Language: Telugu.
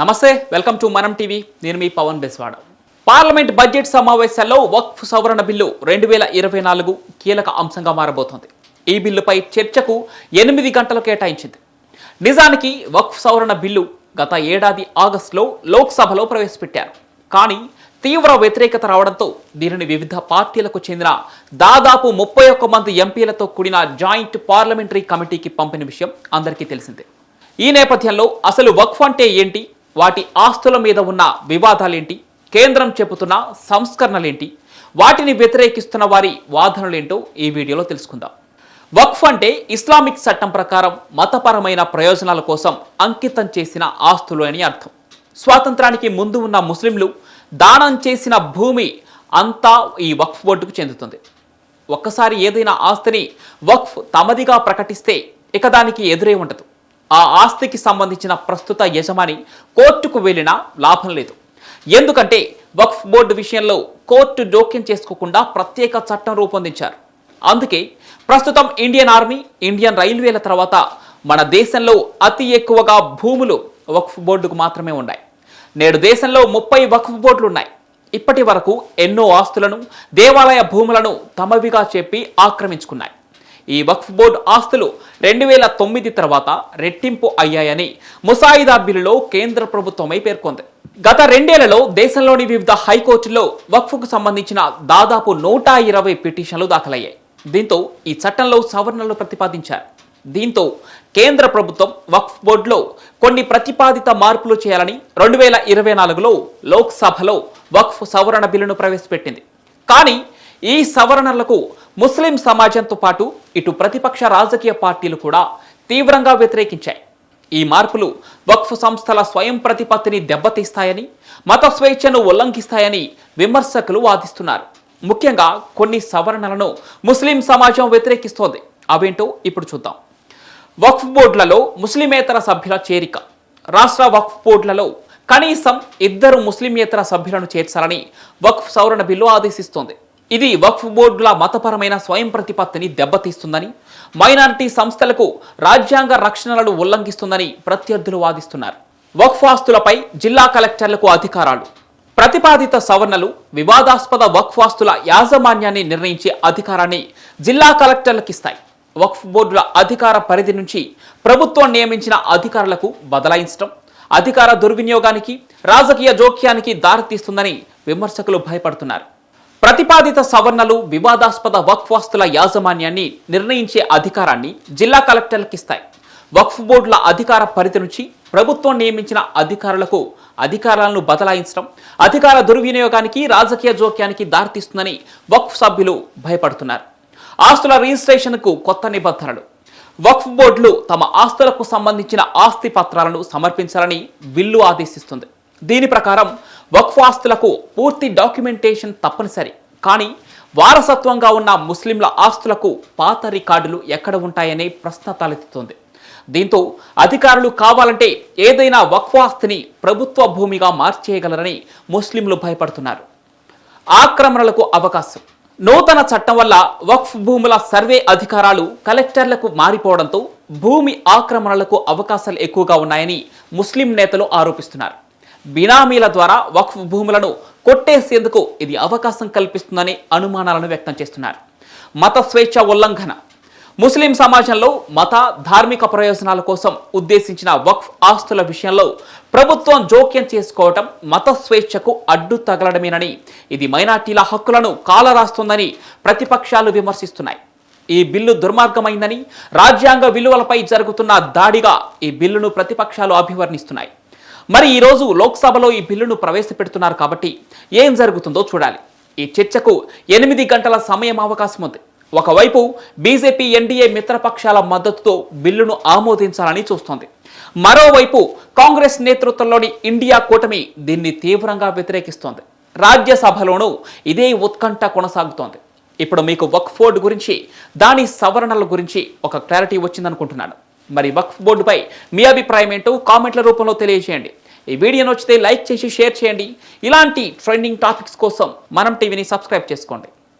నమస్తే వెల్కమ్ టు మనం టీవీ. నేను మీ పవన్ బెస్వాడ. పార్లమెంట్ బడ్జెట్ సమావేశాల్లో వక్ఫ్ సవరణ బిల్లు రెండు వేల ఇరవై నాలుగు కీలక అంశంగా మారబోతోంది. ఈ బిల్లుపై చర్చకు ఎనిమిది గంటలు కేటాయించింది. నిజానికి వక్ఫ్ సవరణ బిల్లు గత ఏడాది ఆగస్టులో లోక్సభలో ప్రవేశపెట్టారు. కానీ తీవ్ర వ్యతిరేకత రావడంతో దీనిని వివిధ పార్టీలకు చెందిన దాదాపు ముప్పై ఒక్క మంది ఎంపీలతో కూడిన జాయింట్ పార్లమెంటరీ కమిటీకి పంపిన విషయం అందరికీ తెలిసిందే. ఈ నేపథ్యంలో అసలు వక్ఫ్ అంటే ఏంటి? వాటి ఆస్తుల మీద ఉన్న వివాదాలేంటి? కేంద్రం చెబుతున్న సంస్కరణలేంటి? వాటిని వ్యతిరేకిస్తున్న వారి వాదనలేంటో ఈ వీడియోలో తెలుసుకుందాం. వక్ఫ్ అంటే ఇస్లామిక్ చట్టం ప్రకారం మతపరమైన ప్రయోజనాల కోసం అంకితం చేసిన ఆస్తులు అని అర్థం. స్వాతంత్రానికి ముందు ఉన్న ముస్లింలు దానం చేసిన భూమి అంతా ఈ వక్ఫ్ బోర్డుకు చెందుతుంది. ఒక్కసారి ఏదైనా ఆస్తిని వక్ఫ్ తమదిగా ప్రకటిస్తే ఇక దానికి ఎదురే ఉండదు. ఆ ఆస్తికి సంబంధించిన ప్రస్తుత యజమాని కోర్టుకు వెళ్ళినా లాభం లేదు. ఎందుకంటే వక్ఫ్ బోర్డు విషయంలో కోర్టు జోక్యం చేసుకోకుండా ప్రత్యేక చట్టం రూపొందించారు. అందుకే ప్రస్తుతం ఇండియన్ ఆర్మీ ఇండియన్ రైల్వేల తర్వాత మన దేశంలో అతి ఎక్కువగా భూములు వక్ఫ్ బోర్డుకు మాత్రమే ఉన్నాయి. నేడు దేశంలో ముప్పై వక్ఫ్ బోర్డులు ఉన్నాయి ఇప్పటి వరకు ఎన్నో ఆస్తులను దేవాలయ భూములను తమవిగా చెప్పి ఆక్రమించుకున్నాయి. ఈ వక్ఫ్ బోర్డు ఆస్తులు రెండు వేల తొమ్మిది తర్వాత రెట్టింపు అయ్యాయని ముసాయిదా బిల్లులో కేంద్ర ప్రభుత్వమై పేర్కొంది. గత రెండేళ్ళలో దేశంలోని వివిధ హైకోర్టుల్లో వక్ఫ్కు సంబంధించిన దాదాపు నూట ఇరవై పిటిషన్లు దాఖలయ్యాయి. దీంతో ఈ చట్టంలో సవరణలు ప్రతిపాదించారు. దీంతో కేంద్ర ప్రభుత్వం వక్ఫ్ బోర్డులో కొన్ని ప్రతిపాదిత మార్పులు చేయాలని రెండు వేల ఇరవై నాలుగులో లోక్సభలో వక్ఫ్ సవరణ బిల్లును ప్రవేశపెట్టింది. కానీ ఈ సవరణలకు ముస్లిం సమాజంతో పాటు ఇటు ప్రతిపక్ష రాజకీయ పార్టీలు కూడా తీవ్రంగా వ్యతిరేకించాయి. ఈ మార్పులు వక్ఫ్ సంస్థల స్వయం ప్రతిపత్తిని దెబ్బతీస్తాయని మత స్వేచ్ఛను ఉల్లంఘిస్తాయని విమర్శకులు వాదిస్తున్నారు. ముఖ్యంగా కొన్ని సవరణలను ముస్లిం సమాజం వ్యతిరేకిస్తోంది. అవేంటో ఇప్పుడు చూద్దాం. వక్ఫ్ బోర్డులలో ముస్లిమేతర సభ్యుల చేరిక. రాష్ట్ర వక్ఫ్ బోర్డులలో కనీసం ఇద్దరు ముస్లిమేతర సభ్యులను చేర్చాలని వక్ఫ్ సవరణ బిల్లు ఆదేశిస్తోంది. ఇది వక్ఫ్ బోర్డుల మతపరమైన స్వయం ప్రతిపత్తిని దెబ్బతీస్తుందని మైనారిటీ సంస్థలకు రాజ్యాంగ రక్షణలను ఉల్లంఘిస్తుందని ప్రత్యర్థులు వాదిస్తున్నారు. వక్ఫ్ ఆస్తులపై జిల్లా కలెక్టర్లకు అధికారాలు. ప్రతిపాదిత సవరణలు వివాదాస్పద వక్ఫ్ ఆస్తుల యాజమాన్యాన్ని నిర్ణయించే అధికారాన్ని జిల్లా కలెక్టర్లకిస్తాయి. వక్ఫ్ బోర్డుల అధికార పరిధి నుంచి ప్రభుత్వం నియమించిన అధికారులకు బదలాయించడం అధికార దుర్వినియోగానికి రాజకీయ జోక్యానికి దారితీస్తుందని విమర్శకులు భయపడుతున్నారు. ప్రతిపాదిత సవరణలు వివాదాస్పద వక్ఫ్ ఆస్తుల యాజమాన్యాన్ని నిర్ణయించే అధికారాన్ని జిల్లా కలెక్టర్లకు ఇస్తాయి వక్ఫ్ బోర్డుల అధికార పరిధి నుంచి ప్రభుత్వం నియమించిన అధికారులకు అధికారాలను బదలాయించడం అధికార దుర్వినియోగానికి రాజకీయ జోక్యానికి దారితీస్తుందని వక్ఫ్ సభ్యులు భయపడుతున్నారు. ఆస్తుల రిజిస్ట్రేషన్కు కొత్త నిబంధనలు. వక్ఫ్ బోర్డులు తమ ఆస్తులకు సంబంధించిన ఆస్తి పత్రాలను సమర్పించాలని బిల్లు ఆదేశిస్తుంది. దీని ప్రకారం వక్ఫ్ ఆస్తులకు పూర్తి డాక్యుమెంటేషన్ తప్పనిసరి. కానీ వారసత్వంగా ఉన్న ముస్లింల ఆస్తులకు పాత రికార్డులు ఎక్కడ ఉంటాయనే ప్రశ్న తలెత్తుతోంది. దీంతో అధికారులు కావాలంటే ఏదైనా వక్ఫ్ ఆస్తిని ప్రభుత్వ భూమిగా మార్చేయగలరని ముస్లింలు భయపడుతున్నారు. ఆక్రమణలకు అవకాశం. నూతన చట్టం వల్ల వక్ఫ్ భూముల సర్వే అధికారాలు కలెక్టర్లకు మారిపోవడంతో భూమి ఆక్రమణలకు అవకాశాలు ఎక్కువగా ఉన్నాయని ముస్లిం నేతలు ఆరోపిస్తున్నారు. బినామీల ద్వారా వక్ఫ్ భూములను కొట్టేసేందుకు ఇది అవకాశం కల్పిస్తుందని అనుమానాలను వ్యక్తం చేస్తున్నారు. మత స్వేచ్ఛ ఉల్లంఘన. ముస్లిం సమాజంలో మత ధార్మిక ప్రయోజనాల కోసం ఉద్దేశించిన వక్ఫ్ ఆస్తుల విషయంలో ప్రభుత్వం జోక్యం చేసుకోవటం మత స్వేచ్ఛకు అడ్డు తగలడమేనని ఇది మైనార్టీల హక్కులను కాలరాస్తుందని ప్రతిపక్షాలు విమర్శిస్తున్నాయి. ఈ బిల్లు దుర్మార్గమైందని రాజ్యాంగ విలువలపై జరుగుతున్న దాడిగా ఈ బిల్లును ప్రతిపక్షాలు అభివర్ణిస్తున్నాయి. మరి ఈరోజు లోక్సభలో ఈ బిల్లును ప్రవేశపెడుతున్నారు కాబట్టి ఏం జరుగుతుందో చూడాలి. ఈ చర్చకు ఎనిమిది గంటల సమయం అవకాశం ఉంది. ఒకవైపు బీజేపీ ఎన్డీఏ మిత్రపక్షాల మద్దతుతో బిల్లును ఆమోదించాలని చూస్తోంది. మరోవైపు కాంగ్రెస్ నేతృత్వంలోని ఇండియా కూటమి దీన్ని తీవ్రంగా వ్యతిరేకిస్తోంది. రాజ్యసభలోనూ ఇదే ఉత్కంఠ కొనసాగుతోంది. ఇప్పుడు మీకు వక్ఫోర్డ్ గురించి దాని సవరణల గురించి ఒక క్లారిటీ వచ్చిందనుకుంటున్నాను. మరి వక్ఫ్ బోర్డుపై మీ అభిప్రాయం ఏంటో కామెంట్ల రూపంలో తెలియజేయండి. ఈ వీడియో నచ్చితే లైక్ చేసి షేర్ చేయండి. ఇలాంటి ట్రెండింగ్ టాపిక్స్ కోసం మనం టీవీని సబ్స్క్రైబ్ చేసుకోండి.